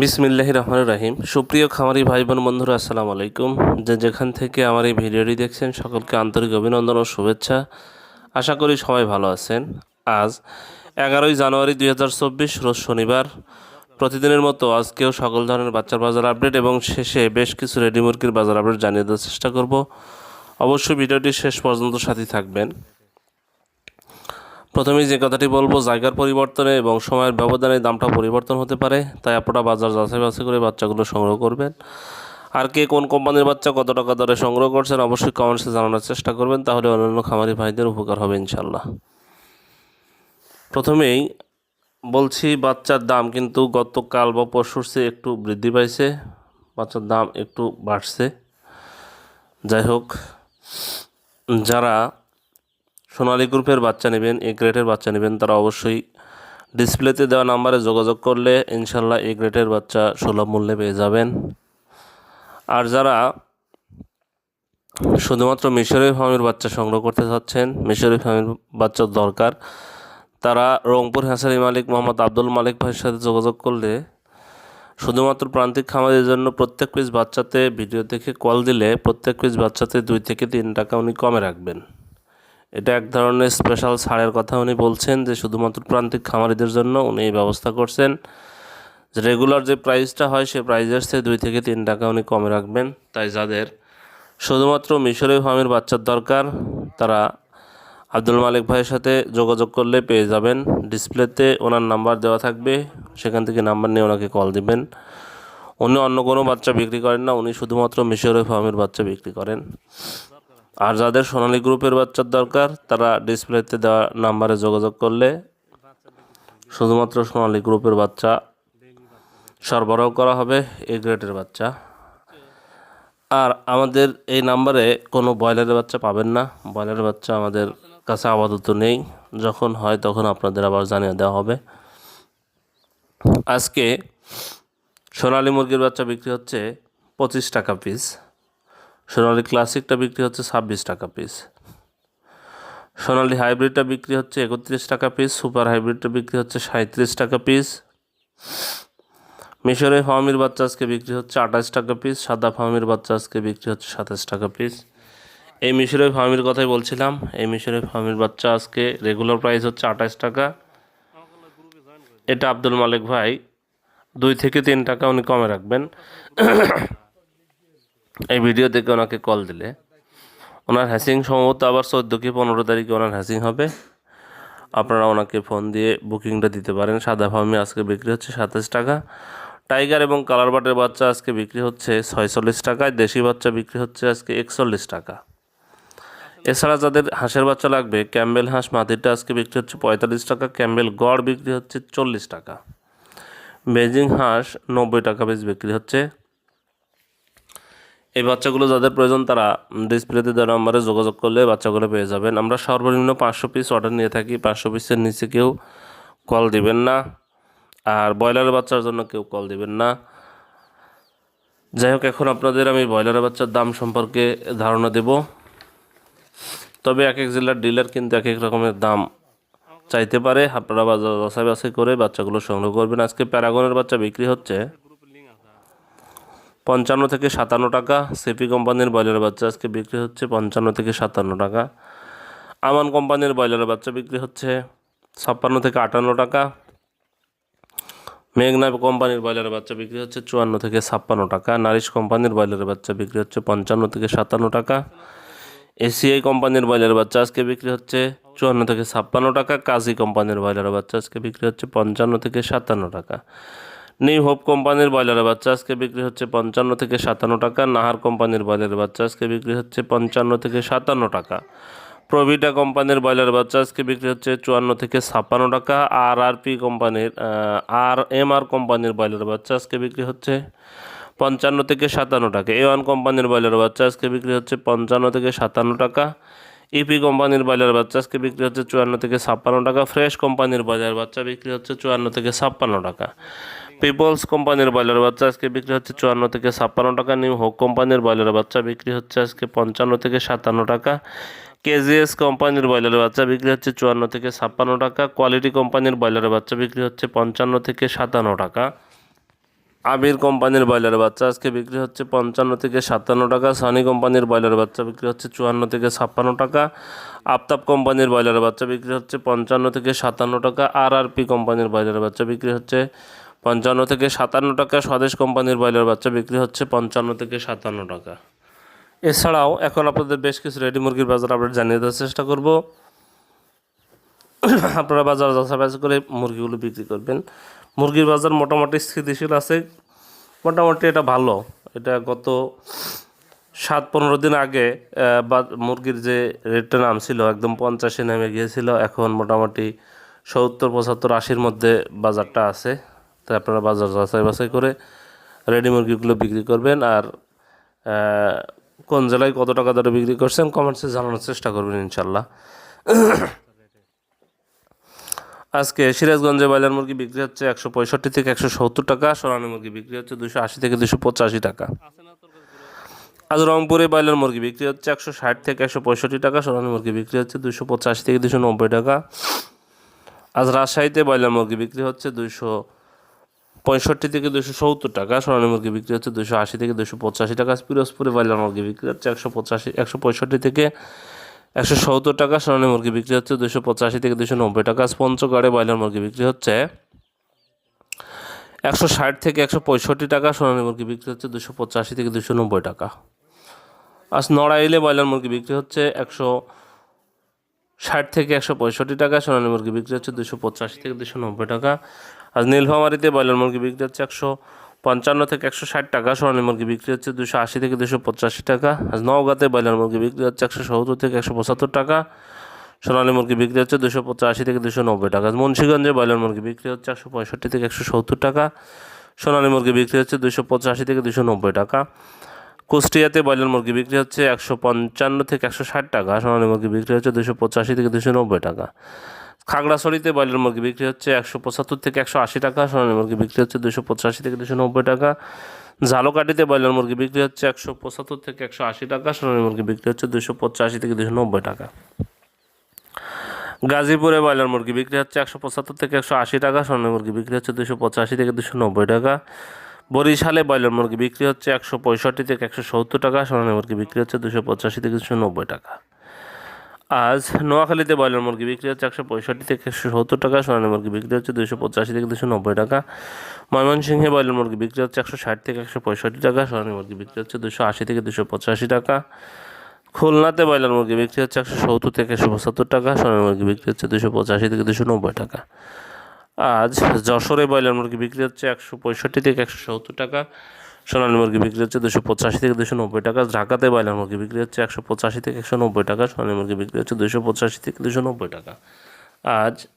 বিসমিল্লাহ রহমান রাহিম। সুপ্রিয় খামারি ভাই বোন বন্ধুরা, আসসালামু আলাইকুম। যে যেখান থেকে আমার এই ভিডিওটি দেখছেন, সকলকে আন্তরিক অভিনন্দন ও শুভেচ্ছা। আশা করি সবাই ভালো আছেন। আজ এগারোই জানুয়ারি দুই হাজার চব্বিশ, রোজ শনিবার। প্রতিদিনের মতো আজকেও সকল ধরনের বাচ্চার বাজার আপডেট এবং শেষে বেশ কিছু রেডি মুরগির বাজার আপডেট জানিয়ে দেওয়ার চেষ্টা করব। অবশ্যই ভিডিওটি শেষ পর্যন্ত সাথে থাকবেন। প্রথমেই যে কথাটি বলব, জায়গার পরিবর্তনে এবং সময়ের ব্যবধানে দামটা পরিবর্তন হতে পারে, তাই আপনারা বাজার যাচাই বাছাই করে বাচ্চাগুলো সংগ্রহ করবেন। আর কে কোন কোম্পানির বাচ্চা কত টাকা দরে সংগ্রহ করছেন অবশ্যই কমেন্টসে জানানোর চেষ্টা করবেন, তাহলে অন্যান্য খামারি ভাইদের উপকার হবে ইনশাল্লাহ প্রথমেই বলছি, বাচ্চার দাম কিন্তু গতকাল বা পরশুর চেয়ে একটু বৃদ্ধি পাইছে, বাচ্চার দাম একটু বাড়ছে। যাই হোক, যারা সোনালী গ্রুপের বাচ্চা নেবেন এ গ্রেডের বাচ্চা নেবেন, তারা অবশ্যই ডিসপ্লেতে দেওয়া নাম্বারে যোগাযোগ করলে ইনশাল্লাহ এ গ্রেডের বাচ্চা সুলভ মূল্যে পেয়ে যাবেন। আর যারা শুধুমাত্র মিশরি ফার্মের বাচ্চা সংগ্রহ করতে চাচ্ছেন, মিশরি ফার্মের বাচ্চার দরকার, তারা রংপুর হ্যাসারি মালিক মোহাম্মদ আব্দুল মালিক ভাইয়ের সাথে যোগাযোগ করলে শুধুমাত্র প্রান্তিক খামারের জন্য প্রত্যেক পিস বাচ্চাতে ভিডিও দেখে কল দিলে প্রত্যেক পিস বাচ্চাতে দুই থেকে তিন টাকা উনি কমে রাখবেন। এটা এক ধরনের স্পেশাল ছাড়ের কথা উনি বলছেন যে শুধুমাত্র প্রান্তিক খামারিদের জন্য উনি এই ব্যবস্থা করছেন। রেগুলার যে প্রাইসটা হয় সে প্রাইজের চেয়ে দুই থেকে তিন টাকা উনি কমে রাখবেন। তাই যাদের শুধুমাত্র মিশরীয় ফার্মের বাচ্চার দরকার, তারা আব্দুল মালিক ভাইয়ের সাথে যোগাযোগ করলে পেয়ে যাবেন। ডিসপ্লেতে ওনার নাম্বার দেওয়া থাকবে, সেখান থেকে নাম্বার নিয়ে ওনাকে কল দিবেন। উনি অন্য কোনো বাচ্চা বিক্রি করেন না, উনি শুধুমাত্র মিশরীয় ফার্মের বাচ্চা বিক্রি করেন। আর যাদের সোনালী গ্রুপের বাচ্চার দরকার, তারা ডিসপ্লেতে দেওয়া নাম্বারে যোগাযোগ করলে শুধুমাত্র সোনালী গ্রুপের বাচ্চা সরবরাহ করা হবে এ গ্রেডের বাচ্চা। আর আমাদের এই নাম্বারে কোনো ব্রয়লারের বাচ্চা পাবেন না। ব্রয়লারের বাচ্চা আমাদের কাছে আপাতত নেই। যখন হয় তখন আপনাদের আবার জানিয়ে দেওয়া হবে। আজকে সোনালী মুরগির বাচ্চা বিক্রি হচ্ছে পঁচিশ টাকা পিস। সোনালি ক্লাসিকটা বিক্রি হচ্ছে ছাব্বিশ টাকা পিস সোনালি হাইব্রিডটা বিক্রি হচ্ছে একত্রিশ টাকা পিস সুপার হাইব্রিডটা বিক্রি হচ্ছে সাঁত্রিশ টাকা পিস মিশরে ফার্মির বাচ্চা আজকে বিক্রি হচ্ছে আঠাশ টাকা পিস সাদা ফার্মির বাচ্চা আজকে বিক্রি হচ্ছে সাতাশ টাকা পিস এই মিশরে ফার্মির কথাই বলছিলাম, এই মিশরে ফার্মির বাচ্চা আজকে রেগুলার প্রাইস হচ্ছে আঠাশ টাকা। এটা আব্দুল মালিক ভাই, দুই থেকে তিন টাকা উনি কমে রাখবেন। এই ভিডিও দেখে ওনাকে কল দিলে। ওনার হ্যাসিং সম্ভবত আবার চোদ্দ কি পনেরো তারিখে ওনার হ্যাসিং হবে। আপনারা ওনাকে ফোন দিয়ে বুকিংটা দিতে পারেন। সাদা ফার্মে আজকে বিক্রি হচ্ছে সাতাশ টাকা। টাইগার এবং কালার বাটের বাচ্চা আজকে বিক্রি হচ্ছে ছয়চল্লিশ টাকায় দেশি বাচ্চা বিক্রি হচ্ছে আজকে একচল্লিশ টাকা। এছাড়া যাদের হাঁসের বাচ্চা লাগবে, ক্যাম্বেল হাঁস মাটিরটা আজকে বিক্রি হচ্ছে পঁয়তাল্লিশ টাকা। ক্যাম্বেল গড় বিক্রি হচ্ছে চল্লিশ টাকা। বেজিং হাঁস নব্বই টাকা পিস বিক্রি হচ্ছে। এই বাচ্চাগুলো যাদের প্রয়োজন তারা ডিসপ্লেতে দেওয়া নম্বরে যোগাযোগ করলে বাচ্চাগুলো পেয়ে যাবেন। আমরা সর্বনিম্ন পাঁচশো পিস অর্ডার নিয়ে থাকি। পাঁচশো পিসের নিচে কেউ কল দিবেন না। আর ব্রয়লারের বাচ্চার জন্য কেউ কল দিবেন না। যাই হোক, এখন আপনাদের আমি ব্রয়লারের বাচ্চার দাম সম্পর্কে ধারণা দেব। তবে এক এক জেলার ডিলার কিন্তু এক এক রকমের দাম চাইতে পারে। আপনারা বাজার বাছাই বাছাই করে বাচ্চাগুলো সংগ্রহ করবেন। আজকে প্যারাগনের বাচ্চা বিক্রি হচ্ছে পঞ্চান্ন থেকে সাতান্ন টাকা। সেপি কোম্পানির ব্রয়লারের বাচ্চা আজকে বিক্রি হচ্ছে পঞ্চান্ন থেকে সাতান্ন টাকা। আমান কোম্পানির ব্রয়লারের বাচ্চা বিক্রি হচ্ছে ছাপ্পান্ন থেকে আটান্ন টাকা। মেঘনা কোম্পানির ব্রয়লারের বাচ্চা বিক্রি হচ্ছে চুয়ান্ন থেকে ছাপ্পান্ন টাকা। নারিশ কোম্পানির ব্রয়লারের বাচ্চা বিক্রি হচ্ছে পঞ্চান্ন থেকে সাতান্ন টাকা। এসিআই কোম্পানির ব্রয়লারের বাচ্চা আজকে বিক্রি হচ্ছে চুয়ান্ন থেকে ছাপ্পান্ন টাকা। কাজী কোম্পানির ব্রয়লারের বাচ্চা আজকে বিক্রি হচ্ছে পঞ্চান্ন থেকে সাতান্ন টাকা। নিউ হোপ কোম্পানির ব্রয়লারের বাচ্চা আজকে বিক্রি হচ্ছে পঞ্চান্ন থেকে সাতান্ন টাকা, নাহার কোম্পানির ব্রয়লারের বাচ্চা আজকে বিক্রি হচ্ছে পঞ্চান্ন থেকে সাতান্ন টাকা। প্রভিটা কোম্পানির ব্রয়লারের বাচ্চা আজকে বিক্রি হচ্ছে চুয়ান্ন থেকে ছাপ্পান্ন টাকা আর আর পি কোম্পানির আর এম আর কোম্পানির ব্রয়লারের বাচ্চা আজকে বিক্রি হচ্ছে পঞ্চান্ন থেকে সাতান্ন টাকা। এ ওয়ান কোম্পানির ব্রয়লারের বাচ্চা আজকে বিক্রি হচ্ছে পঞ্চান্ন থেকে সাতান্ন টাকা। ইপি কোম্পানির ব্রয়লার বাচ্চা আজকে বিক্রি হচ্ছে চুয়ান্ন থেকে ছাপ্পান্ন টাকা। ফ্রেশ কোম্পানির ব্রয়লার বাচ্চা বিক্রি হচ্ছে চুয়ান্ন থেকে ছাপ্পান্ন টাকা। পিপলস কোম্পানির ব্রয়লার বাচ্চা আজকে বিক্রি হচ্ছে চুয়ান্ন থেকে ছাপ্পান্ন টাকা নিউ হোক কোম্পানির ব্রয়লার বাচ্চা বিক্রি হচ্ছে আজকে পঞ্চান্ন থেকে সাতান্ন টাকা কেজিএস কোম্পানির ব্রয়লার বাচ্চা বিক্রি হচ্ছে চুয়ান্ন থেকে ছাপ্পান্ন টাকা কোয়ালিটি কোম্পানির ব্রয়লার বাচ্চা বিক্রি হচ্ছে পঞ্চান্ন থেকে সাতান্ন টাকা। আবির কোম্পানির ব্রয়লার বাচ্চা আজকে বিক্রি হচ্ছে পঞ্চান্ন থেকে সাতান্ন টাকা সানি কোম্পানির ব্রয়লার বাচ্চা বিক্রি হচ্ছে চুয়ান্ন থেকে ছাপ্পান্ন টাকা আফতাব কোম্পানির ব্রয়লার বাচ্চা বিক্রি হচ্ছে পঞ্চান্ন থেকে সাতান্ন টাকা আর আর পি কোম্পানির ব্রয়লার বাচ্চা বিক্রি হচ্ছে পঞ্চান্ন থেকে সাতান্ন টাকা স্বদেশ কোম্পানির ব্রয়লার বাচ্চা বিক্রি হচ্ছে পঞ্চান্ন থেকে সাতান্ন টাকা। এছাড়াও এখন আপনাদের বেশ কিছু রেডি মুরগির বাজার আপডেট জানিয়ে দেওয়ার চেষ্টা করব। আপনারা বাজার যাচাই করে মুরগিগুলো বিক্রি করবেন। মুরগির বাজার মোটামুটি স্থিতিশীল আছে। মোটামুটি এটা ভালো। এটা গত সাত পনেরো দিন আগে বা মুরগির যে রেটটা নামছিল একদম পঞ্চাশে নেমে গিয়েছিল। এখন মোটামুটি সত্তর, পঁচাত্তর, আশির মধ্যে বাজারটা আছে। তাই আপনারা বাজার যাচাই বাছাই করে রেডি মুরগিগুলো বিক্রি করবেন আর কোন জেলায় কত টাকা দরে বিক্রি করছেন কমেন্টসে জানানোর চেষ্টা করবেন ইনশাল্লাহ আজকে সিরাজগঞ্জে ব্রয়লার মুরগি বিক্রি হচ্ছে একশো পঁয়ষট্টি থেকে একশো সত্তর টাকা, সোনালী মুরগি বিক্রি হচ্ছে দুশো আশি থেকে দুশো পঁচাশি টাকা। আজ রংপুরে ব্রয়লার মুরগি বিক্রি হচ্ছে একশো ষাট থেকে একশো পঁয়ষট্টি টাকা, সোনালী মুরগি বিক্রি হচ্ছে দুশো পঁচাশি থেকে দুশো নব্বই টাকা। আজ রাজশাহীতে ব্রয়লার মুরগি বিক্রি হচ্ছে দুশো পঁয়ষট্টি থেকে দুশো সত্তর টাকা সোনালী মুরগি বিক্রি হচ্ছে দুশো আশি থেকে দুশো পঁচাশি টাকা, পিরোজপুরে ব্রয়লার মুরগি বিক্রি হচ্ছে একশো পঁচাশি, একশো পঁয়ষট্টি থেকে একশো সত্তর টাকা সোনালী মুরগি বিক্রি হচ্ছে দুশো পঁচাশি থেকে দুশো নব্বই টাকা পঞ্চগড়ে ব্রয়লার মুরগি বিক্রি হচ্ছে একশো ষাট থেকে একশো পঁয়ষট্টি টাকা সোনালী মুরগি বিক্রি হচ্ছে দুশো পঁচাশি থেকে দুশো নব্বই টাকা। আজ নড়াইলে ব্রয়লার মুরগি বিক্রি হচ্ছে একশো ষাট থেকে একশো পঁয়ষট্টি টাকা, সোনালী মুরগি বিক্রি হচ্ছে দুশো পঁচাশি থেকে দুশো নব্বই টাকা। আর নীলফামারিতে ব্রয়লার মুরগি বিক্রি হচ্ছে একশো পঞ্চান্ন থেকে একশো ষাট টাকা, সোনালী মুরগি বিক্রি হচ্ছে দুশো আশি থেকে দুশো পঁচাশি টাকা। আজ নওগাঁতে ব্রয়লার মুরগি বিক্রি হচ্ছে একশো সত্তর থেকে একশো পঁচাত্তর টাকা, সোনালী মুরগি বিক্রি হচ্ছে দুশো পঁচাশি থেকে দুশো নব্বই টাকা। মুন্সিগঞ্জে ব্রয়লার মুরগি বিক্রি হচ্ছে একশো পঁয়ষট্টি থেকে একশো সত্তর টাকা, সোনালী মুরগি বিক্রি হচ্ছে দুশো পঁচাশি থেকে দুশো নব্বই টাকা। কুষ্টিয়াতে ব্রয়লার মুরগি বিক্রি হচ্ছে একশো পঞ্চান্ন থেকে একশো ষাট টাকা। সোনালী মুরগি বিক্রি হচ্ছে দুশো পঁচাশি থেকে দুশো নব্বই টাকা। খাগড়াছড়িতে ব্রয়লার মুরগি বিক্রি হচ্ছে একশো পঁচাত্তর থেকে একশো আশি টাকা, সোনালী মুরগি বিক্রি হচ্ছে দুশো পঁচাশি থেকে দুশো নব্বই টাকা। ঝালকাঠিতে ব্রয়লার মুরগি বিক্রি হচ্ছে একশো পঁচাত্তর থেকে একশো আশি টাকা, সোনালী মুরগি বিক্রি হচ্ছে দুশো পঁচাশি থেকে দুশো নব্বই টাকা। গাজীপুরে ব্রয়লার মুরগি বিক্রি হচ্ছে একশো পঁচাত্তর থেকে একশো আশি টাকা, সোনালী মুরগি বিক্রি হচ্ছে দুশো পঁচাশি থেকে দুশো নব্বই টাকা। বরিশালে ব্রয়লার মুরগি বিক্রি হচ্ছে একশো পঁয়ষট্টি থেকে একশো সত্তর টাকা, সোনালী মুরগি বিক্রি হচ্ছে দুশো পঁচাশি থেকে দুশো নব্বই টাকা। আজ নোয়াখালীতে ব্রয়লার মুরগি বিক্রি হচ্ছে একশো পঁয়ষট্টি থেকে একশো সত্তর টাকা, সোনালী মুরগি বিক্রি হচ্ছে দুশো পঁচাশি থেকে দুশো নব্বই টাকা। ময়মনসিংহে ব্রয়লার মুরগি বিক্রি হচ্ছে একশো ষাট থেকে একশো পঁয়ষট্টি টাকা, সোনালী মুরগি বিক্রি হচ্ছে দুশো আশি থেকে দুশো পঁচাশি টাকা। খুলনাতে ব্রয়লার মুরগি বিক্রি হচ্ছে একশো সত্তর থেকে একশো পঁচাত্তর টাকা, সোনালী মুরগি বিক্রি হচ্ছে দুশো পঁচাশি থেকে দুশো নব্বই টাকা। আজ যশোরে ব্রয়লার মুরগি বিক্রি হচ্ছে একশো পঁয়ষট্টি থেকে একশো সত্তর টাকা, সোনালী মুরগি বিক্রি হচ্ছে দুশো পঁচাশি থেকে দুশো নব্বই টাকা, ঢাকাতে ব্রয়লার মুরগি বিক্রি হচ্ছে একশো পঁচাশি থেকে একশো নব্বই টাকা, সোনালী মুরগি বিক্রি হচ্ছে দুশো পঁচাশি থেকে দুশো নব্বই টাকা। আজ